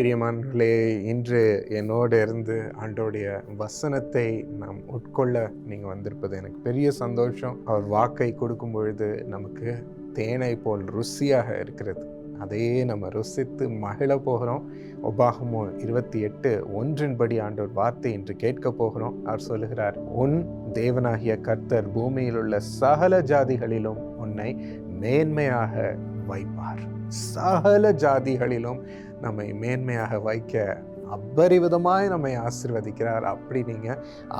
பிரியமானங்களே இன்று என்னோடு இருந்து ஆண்டோடைய வசனத்தை நாம் உட்கொள்ள நீங்கள் வந்திருப்பது எனக்கு பெரிய சந்தோஷம். அவர் வாக்கை கொடுக்கும் பொழுது நமக்கு தேனை போல் ருசியாக இருக்கிறது. அதையே நம்ம ருசித்து மகிழ போகிறோம். ஒபாகமோ இருபத்தி எட்டு ஒன்றின்படி ஆண்டோர் வார்த்தை என்று கேட்க போகிறோம். அவர் சொல்லுகிறார் உன் தேவனாகிய கர்த்தர் பூமியில் உள்ள சகல ஜாதிகளிலும் உன்னை மேன்மையாக வைப்பார். சகல ஜாதிகளிலும் நம்மை மேன்மையாக வைக்க அபரிவிதமாய் நம்மை ஆசிர்வதிக்கிறார். அப்படி நீங்கள்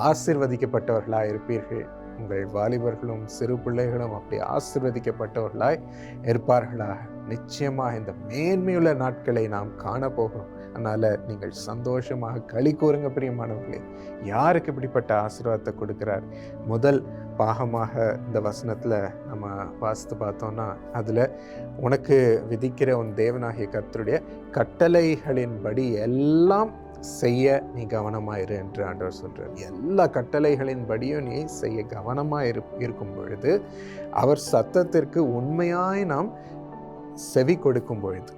ஆசிர்வதிக்கப்பட்டவர்களாக இருப்பீர்கள். உங்கள் வாலிபர்களும் சிறு பிள்ளைகளும் அப்படி ஆசிர்வதிக்கப்பட்டவர்களாய் இருப்பார்களாக. நிச்சயமாக இந்த மேன்மையுள்ள நாட்களை நாம் காணப்போகிறோம். அதனால் நீங்கள் சந்தோஷமாக களி கூறுங்க பிரியமானவர்களே. யாருக்கு இப்படிப்பட்ட ஆசீர்வாதத்தை கொடுக்கிறார்? முதல் பாகமாக இந்த வசனத்தில் நம்ம வாசித்து பார்த்தோன்னா அதில் உனக்கு விதிக்கிற உன் தேவனாகிய கர்த்தருடைய கட்டளைகளின்படி எல்லாம் செய்ய நீ கவனமாயிரு என்று ஆண்டவர் சொல்கிறார் எல்லா கட்டளைகளின்படியும் நீ செய்ய கவனமாக இரு இருக்கும் பொழுது அவர் சத்தத்திற்கு உண்மையாய் நாம் செவி கொடுக்கும் பொழுது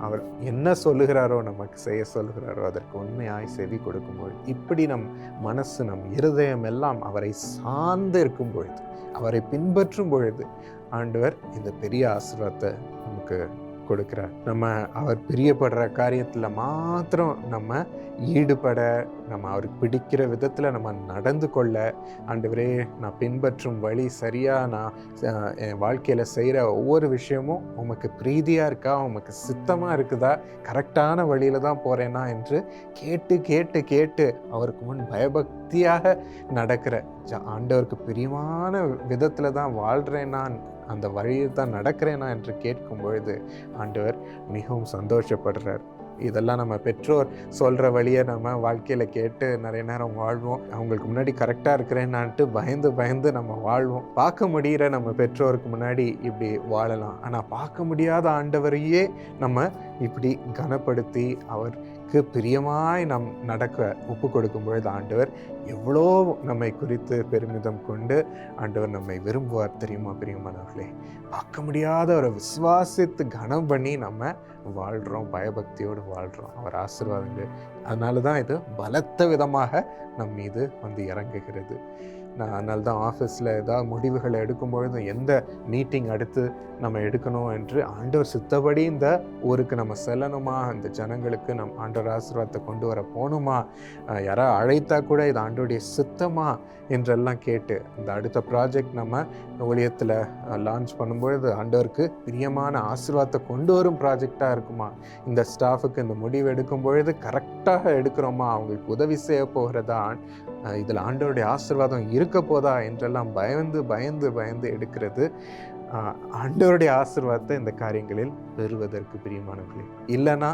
அவர் என்ன சொல்லுகிறாரோ நமக்கு செய்ய சொல்லுகிறாரோ அதற்கு உண்மையாய் செவி கொடுக்கும்பொழுது இப்படி நம் மனசு நம் இருதயம் எல்லாம் அவரை சார்ந்து இருக்கும் பொழுது அவரை பின்பற்றும் பொழுது ஆண்டவர் இந்த பெரிய ஆசிரத்தை நமக்கு கொடுக்குறார். நம்ம அவர் பிரியப்படுற காரியத்தில் மாத்திரம் நம்ம ஈடுபட நம்ம அவருக்கு பிடிக்கிற விதத்தில் நம்ம நடந்து கொள்ள ஆண்டவரே நான் பின்பற்றும் வழி சரியாக நான் என் வாழ்க்கையில் செய்கிற ஒவ்வொரு விஷயமும் உமக்கு பிரீதியாக இருக்கா? உமக்கு சித்தமாக இருக்குதா? கரெக்டான வழியில் தான் போகிறேனா என்று கேட்டு கேட்டு கேட்டு அவருக்கு முன் பயபக்தியாக நடக்கிற. ஆண்டவருக்கு பிரியமான விதத்தில் தான் வாழ்கிறேன் நான் அந்த வழியில் தான் நடக்கிறேனா என்று கேட்கும் பொழுது ஆண்டவர் மிகவும் சந்தோஷப்படுறார். இதெல்லாம் நம்ம பெற்றோர் சொல்கிற வழியை நம்ம வாழ்க்கையில் கேட்டு நிறைய நேரம் வாழ்வோம். அவங்களுக்கு முன்னாடி கரெக்டாக இருக்கிறேன்னான்ட்டு பயந்து பயந்து நம்ம வாழ்வோம். பார்க்க முடிகிற நம்ம பெற்றோருக்கு முன்னாடி இப்படி வாழலாம். ஆனால் பார்க்க முடியாத ஆண்டவரையே நம்ம இப்படி கனப்படுத்தி அவர் அவருக்கு பிரியமாய் நம் நடக்க ஒப்பு கொடுக்கும் பொழுது ஆண்டவர் எவ்வளோ நம்மை குறித்து பெருமிதம் கொண்டு ஆண்டவர் நம்மை விரும்புவார் தெரியுமா பிரியமானவர்களே? பார்க்க முடியாத ஒரு விசுவாசித்து கனம் பண்ணி நம்ம வாழ்கிறோம் பயபக்தியோடு வாழ்கிறோம் அவர் ஆசீர்வாதங்கள். அதனால தான் இது பலத்த விதமாக நம் மீது வந்து இறங்குகிறது. நான் அதனால தான் ஆஃபீஸில் ஏதாவது முடிவுகளை எடுக்கும்பொழுதும் எந்த மீட்டிங் அடுத்து நம்ம எடுக்கணும் என்று ஆண்டவர் சித்தபடி இந்த ஊருக்கு நம்ம செல்லணுமா? அந்த ஜனங்களுக்கு நம் ஆண்டோட ஆசீர்வாதத்தை கொண்டு வர போகணுமா? யாராவது அழைத்தா கூட இது ஆண்டோடைய சித்தமா? என்றெல்லாம் கேட்டு இந்த அடுத்த ப்ராஜெக்ட் நம்ம ஊழியத்தில் லான்ச் பண்ணும்பொழுது ஆண்டோருக்கு பிரியமான ஆசீர்வாதத்தை கொண்டு வரும் ப்ராஜெக்டாக இருக்குமா? இந்த ஸ்டாஃபுக்கு இந்த முடிவு எடுக்கும் பொழுது கரெக்டாக எடுக்கிறோமா? அவங்களுக்கு உதவி செய்ய போகிறதா? இதில் ஆண்டவருடைய ஆசீர்வாதம் இருக்க போதா? என்றெல்லாம் பயந்து பயந்து பயந்து எடுக்கிறது. ஆண்டவருடைய ஆசீர்வாதத்தை இந்த காரியங்களில் பெறுவதற்கு பிரியமானவர்களே இல்லைன்னா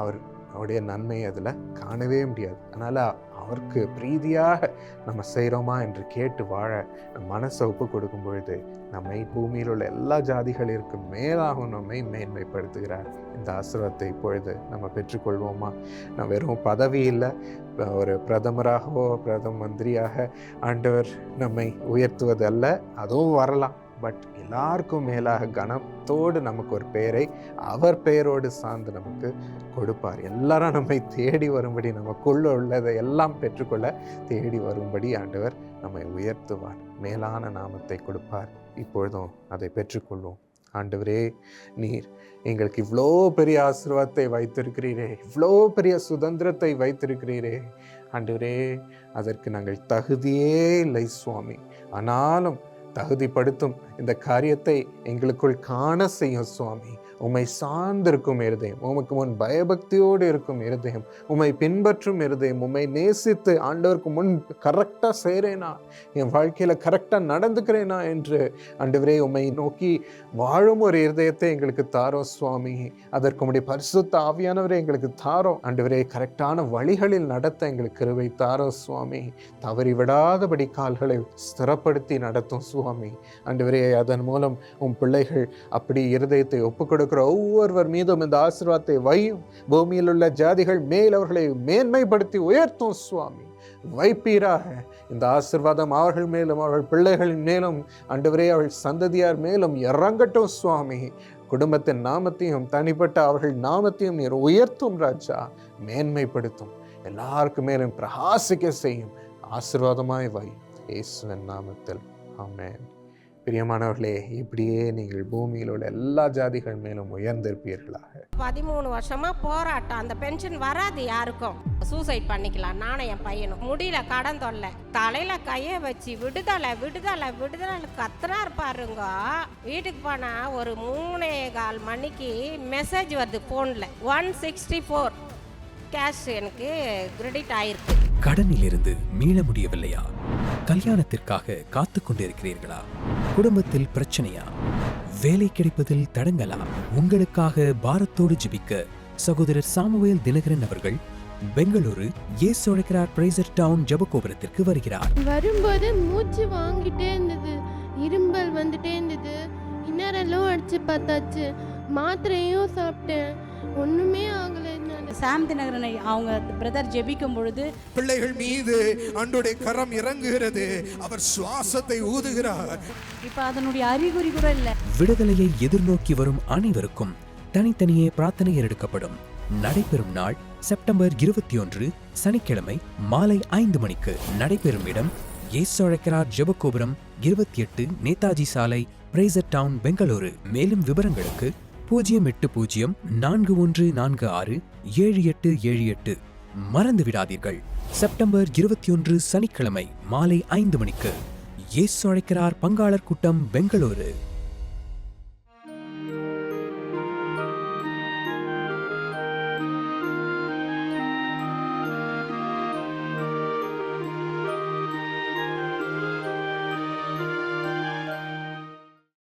அவர் அவருடைய நன்மை அதில் காணவே முடியாது. அதனால் அவருக்கு பிரீதியாக நம்ம செய்கிறோமா என்று கேட்டு வாழ நம் மனசை ஒப்பு கொடுக்கும் பொழுது நம்மை பூமியில் உள்ள எல்லா ஜாதிகளிற்கும் மேலாகவும் நம்மை மேன்மைப்படுத்துகிறார். இந்த ஆசிரவத்தை இப்பொழுது நம்ம பெற்றுக்கொள்வோமா? நான் வெறும் பதவி இல்லை ஒரு பிரதமராகவோ பிரதம மந்திரியாக ஆண்டவர் நம்மை உயர்த்துவது அல்ல அதுவும் வரலாம். பட் எல்லாருக்கும் மேலாக கனத்தோடு நமக்கு ஒரு பெயரை அவர் பெயரோடு சார்ந்து நமக்கு கொடுப்பார். எல்லாரும் நம்மை தேடி வரும்படி நமக்குள்ள உள்ளதை எல்லாம் பெற்றுக்கொள்ள தேடி வரும்படி ஆண்டவர் நம்மை உயர்த்துவார். மேலான நாமத்தை கொடுப்பார். இப்பொழுதும் அதை பெற்றுக்கொள்வோம். ஆண்டவரே நீர் எங்களுக்கு இவ்வளோ பெரிய ஆசீர்வாதத்தை வைத்திருக்கிறீரே. இவ்வளோ பெரிய சுதந்திரத்தை வைத்திருக்கிறீரே. ஆண்டவரே அதற்கு நாங்கள் தகுதியே இல்லை சுவாமி. ஆனாலும் தகுதிப்படுத்தும் இந்த காரியத்தை எங்களுக்குள் காண செய்யும் சுவாமி. உம்மை சார்ந்திருக்கும் இருதயம் உமக்கு முன் பயபக்தியோடு இருக்கும் இருதயம் உம்மை பின்பற்றும் இருதயம் உம்மை நேசித்து ஆண்டவருக்கு முன் கரெக்டாக செய்கிறேனா என் வாழ்க்கையில் கரெக்டாக நடந்துக்கிறேனா என்று ஆண்டவரே உம்மை நோக்கி வாழும் ஒரு இருதயத்தை எங்களுக்கு தாரோ சுவாமி. அதற்கு உடைய பரிசுத்த ஆவியானவரை எங்களுக்கு தாரோம் ஆண்டவரே கரெக்டான வழிகளில் நடத்த எங்களுக்கு கிருவை தாரோ சுவாமி. தவறி விடாதபடி கால்களை ஸ்திரப்படுத்தி நடத்தும் சுவாமி. ஆண்டவரே அதன் மூலம் உன் பிள்ளைகள் அப்படி இருதயத்தை ஒப்புக் கொடுக்கிற ஒவ்வொருவர் மீதும் இந்த ஆசீர்வாதத்தை வையும் பூமியில் உள்ள ஜாதிகள் மேல் அவர்களை மேன்மைப்படுத்தி உயர்த்தும் சுவாமி. வைப்பீராக. இந்த ஆசீர்வாதம் அவர்கள் மேலும் அவர்கள் பிள்ளைகளின் மேலும் அன்றுவரே அவள் சந்ததியார் மேலும் இறங்கட்டும் சுவாமி. குடும்பத்தின் நாமத்தையும் தனிப்பட்ட அவர்கள் நாமத்தையும் நீர் உயர்த்தும் ராஜா. மேன்மைப்படுத்தும். எல்லாருக்கு மேலும் பிரகாசிக்க செய்யும். ஆசிர்வாதமாய் வை. இயேசுவின் நாமத்தில். ஆமென். பிரியமானவர்களே இப்படியே நீங்கள் பூமியில் உள்ள எல்லா ஜாதிகள் மேலும் உயர்ந்திருப்பீர்களாக. பதிமூணு வருஷமா போராட்டம். அந்த பென்ஷன் வராது யாருக்கும். சூசைட் பண்ணிக்கலாம். நானும் என் பையனும். முடியல கடன் தொல்லை. தலையில கைய வச்சு விடுதலை விடுதலை விடுதலை கத்துறாரு பாருங்க. வீட்டுக்கு போனா ஒரு மூணே கால் மணிக்கு மெசேஜ் வருது போன்ல ஒன் சிக்ஸ்டி ஃபோர் கேஷ் எனக்கு கிரெடிட் ஆயிருக்கு. கடனிலிருந்து மீள முடியவில்லையா? கல்யாணத்திற்காக காத்து கொண்டிருக்கிறீர்களா? குடும்பத்தில் பிரச்சனையா? வேலை கிடைப்பதில் தடங்கலா? உங்களுக்காக பாரத்தோடு ஜிபிக்க சகோதரர் சாமுவேல் தினகரன் அவர்கள் பெங்களூரு ஏசோழைக்கிறார் பிரைசர் டவுன் ஜபகோபுரத்திற்கு வருகிறார். வரும்போது மூச்சு வாங்கிட்டே இருந்தது. இரும்பல் வந்துட்டே இருந்தது. இன்னரெல்லாம் அடிச்சு பார்த்தாச்சு. மாத்திரையும் சாப்பிட்டேன். ஒண்ணுமே ஆகலை. சாம் தினகரனை அவங்க பிரதர் ஜெபிக்கும் பொழுது பிள்ளைகள் மீது ஆண்டோடைய கரம் இறங்குகிறது. அவர் சுவாசத்தை ஊதுகிறார். இப்போ அதனுடைய அறிகுறி கூட இல்லை. விடுதலையை எதிர்நோக்கி வரும் அனைவருக்கும் தனித்தனியே பிரார்த்தனை எடுக்கப்படும். நடைபெறும் நாள் செப்டம்பர் இருபத்தி ஒன்று சனிக்கிழமை மாலை ஐந்து மணிக்கு நடைபெறும் இடம் ஏசோழைக்கிறார் ஜெபகோபுரம் இருபத்தி எட்டு நேதாஜி சாலை பிரைசர் டவுன் பெங்களூரு. மேலும் விவரங்களுக்கு பூஜ்ஜியம் எட்டு பூஜ்ஜியம் நான்கு ஒன்று நான்கு ஆறு ஏழு எட்டு ஏழு எட்டு. மறந்து விடாதீர்கள். செப்டம்பர் இருபத்தி ஒன்று சனிக்கிழமை மாலை ஐந்து மணிக்கு இயேசு அழைக்கிறார் பங்காளர் கூட்டம் பெங்களூரு.